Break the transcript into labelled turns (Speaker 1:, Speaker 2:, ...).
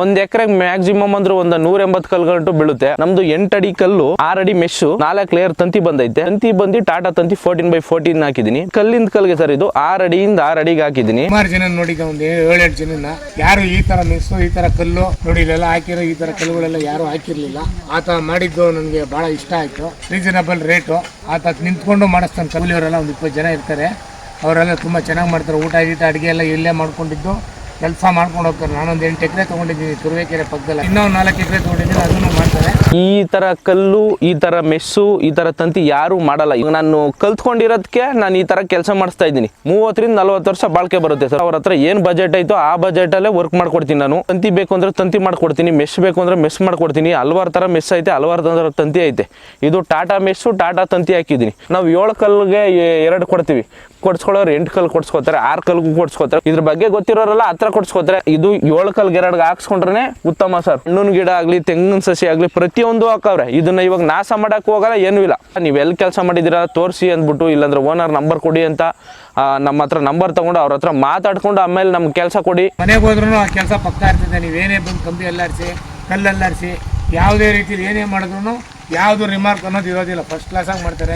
Speaker 1: ಒಂದ್ ಎಕರೆಗೆ ಮ್ಯಾಕ್ಸಿಮಮ್ ಅಂದ್ರೆ ಒಂದ್ ನೂರ ಎಂಬತ್ ಕಲ್ಗಂಟು ಬೀಳುತ್ತೆ. ನಮ್ದು ಎಂಟಡಿ ಕಲ್ಲು ಆರಡಿ ಮೆಶ್, ನಾಲ್ಕು ಲೇಯರ್ ತಂತಿ ಬಂದೈತೆ. ತಂತಿ ಬಂದು ಟಾಟಾ ತಂತಿ ಫೋರ್ಟೀನ್ ಬೈ ಫೋರ್ಟೀನ್ ಹಾಕಿದೀನಿ. ಕಲ್ಲಿಂದ ಕಲ್ಗೆ ಸರ್ ಇದು ಆರ್ ಅಡಿಯಿಂದ ಆರ್ ಅಡಿಗೆ ಹಾಕಿದೀನಿ.
Speaker 2: ಸುಮಾರು ಜನ ನೋಡಿ ಒಂದು ಏಳೆಂಟು ಜನ ಯಾರು ಈ ತರ ಮೆಸ್ಸು, ಈ ತರ ಕಲ್ಲು ನೋಡಿಲ್ಲ ಹಾಕಿರೋ ಈ ತರ ಕಲ್ಲುಗಳೆಲ್ಲ ಯಾರು ಹಾಕಿರ್ಲಿಲ್ಲ. ಆತ ಮಾಡಿದ್ದು ನನಗೆ ಬಹಳ ಇಷ್ಟ ಆಯ್ತು. ರೀಸನಬಲ್ ರೇಟು ಆತ ನಿಂತ್ಕೊಂಡು ಮಾಡಿಸ್ತಾನೆ ಕಲ್ಲಿಯವರೆಲ್ಲ, ಒಂದು ಇಪ್ಪತ್ತು ಜನ ಇರ್ತಾರೆ. ಅವರೆಲ್ಲ ತುಂಬಾ ಚೆನ್ನಾಗಿ ಮಾಡ್ತಾರೆ. ಊಟ, ಗೀಟ, ಅಡಿಗೆ ಎಲ್ಲ ಇಲ್ಲೇ ಮಾಡ್ಕೊಂಡಿದ್ದು. ಕೆಲಸ ಮಾಡ್ಕೊಂಡು ಹೋಗ್ತಾರೆ. ನಾನೊಂದು ಎಂಟು ಎಕರೆ ತೊಗೊಂಡಿದ್ದೀನಿ, ತುರುವೇಕೆರೆ ಪಕ್ಕದಲ್ಲಿ. ಇನ್ನೊಂದು ನಾಲ್ಕು ಎಕರೆ ತಗೊಂಡಿದ್ದೀನಿ, ಅದನ್ನು ಮಾಡ್ತಾರೆ.
Speaker 1: ಈ ತರ ಕಲ್ಲು, ಈ ತರ ಮೆಸ್ಸು, ಈ ತರ ತಂತಿ ಯಾರು ಮಾಡಲ್ಲ. ಈಗ ನಾನು ಕಲ್ತ್ಕೊಂಡಿರೋದಕ್ಕೆ ನಾನು ಈ ತರ ಕೆಲಸ ಮಾಡಿಸ್ತಾ ಇದ್ದೀನಿ. ಮೂವತ್ತರಿಂದ ನಲ್ವತ್ತು ವರ್ಷ ಬಾಳ್ಕೆ ಬರುತ್ತೆ ಸರ್. ಅವ್ರ ಹತ್ರ ಏನು ಬಜೆಟ್ ಐತೋ ಆ ಬಜೆಟ್ ಅಲ್ಲೇ ವರ್ಕ್ ಮಾಡ್ಕೊಡ್ತೀನಿ ನಾನು. ತಂತಿ ಬೇಕು ಅಂದ್ರೆ ತಂತಿ ಮಾಡ್ಕೊಡ್ತೀನಿ, ಮೆಸ್ ಬೇಕು ಅಂದ್ರೆ ಮೆಸ್ ಮಾಡ್ಕೊಡ್ತೀನಿ. ಹಲವಾರು ತರ ಮೆಸ್ ಐತೆ, ಹಲವಾರು ತರ ತಂತಿ ಐತೆ. ಇದು ಟಾಟಾ ಮೆಸ್ಸು, ಟಾಟಾ ತಂತಿ ಹಾಕಿದ್ದೀನಿ. ನಾವು ಏಳು ಕಲ್ಗೆ ಎರಡು ಕೊಡ್ತೀವಿ. ಕೊಡ್ಸ್ಕೊಳ್ಳೋರು ಎಂಟು ಕಲ್ ಕೊಡ್ಸ್ಕೊತಾರೆ, ಆರು ಕಲ್ಗೂ ಕೊಡ್ಸ್ಕೊತಾರೆ. ಇದ್ರ ಬಗ್ಗೆ ಗೊತ್ತಿರೋರಲ್ಲ ಹತ್ರ ಕೊಡ್ಸ್ಕೊತಾರೆ ಇದು ಏಳು ಕಲ್ ಗೆರಡ್ಗೆ ಹಾಕ್ಸ್ಕೊಂಡ್ರೆ ಉತ್ತಮ ಸರ್. ಹಣ್ಣಿನ ಗಿಡ ಆಗಲಿ, ತೆಂಗಿನ ಸಸಿ ಆಗಲಿ ಪ್ರತಿಯೊಂದು ಹಾಕವ್ರೆ. ಇದನ್ನ ಇವಾಗ ನಾಶ ಮಾಡಕ್ ಹೋಗಲ್ಲ, ಏನೂ ಇಲ್ಲ. ನೀವು ಎಲ್ಲಿ ಕೆಲಸ ಮಾಡಿದ್ದೀರಾ ತೋರಿಸಿ ಅಂದ್ಬಿಟ್ಟು, ಇಲ್ಲಾಂದ್ರೆ ಓನರ್ ನಂಬರ್ ಕೊಡಿ ಅಂತ ನಮ್ಮ ಹತ್ರ ನಂಬರ್ ತಗೊಂಡು ಅವ್ರ ಹತ್ರ ಮಾತಾಡ್ಕೊಂಡು ಆಮೇಲೆ ನಮ್ಗೆ ಕೆಲಸ ಕೊಡಿ.
Speaker 2: ಮನೆಗೆ ಹೋದ್ರೂ ಆ ಕೆಲಸ ಪಕ್ಕ ಇರ್ತದೆ. ನೀವೇನೇ ಬಂದು ಕಂಬಿ ಎಲ್ಲಾರಿಸಿ ಕಲ್ಲು ಅಲ್ಲಾಡಿಸಿ ಯಾವುದೇ ರೀತಿಯಲ್ಲಿ ಏನೇ ಮಾಡಿದ್ರು ಯಾವುದು ರಿಮಾರ್ಕ್ ಅನ್ನೋದು ಇರೋದಿಲ್ಲ. ಫಸ್ಟ್ ಕ್ಲಾಸಾಗಿ ಮಾಡ್ತಾರೆ.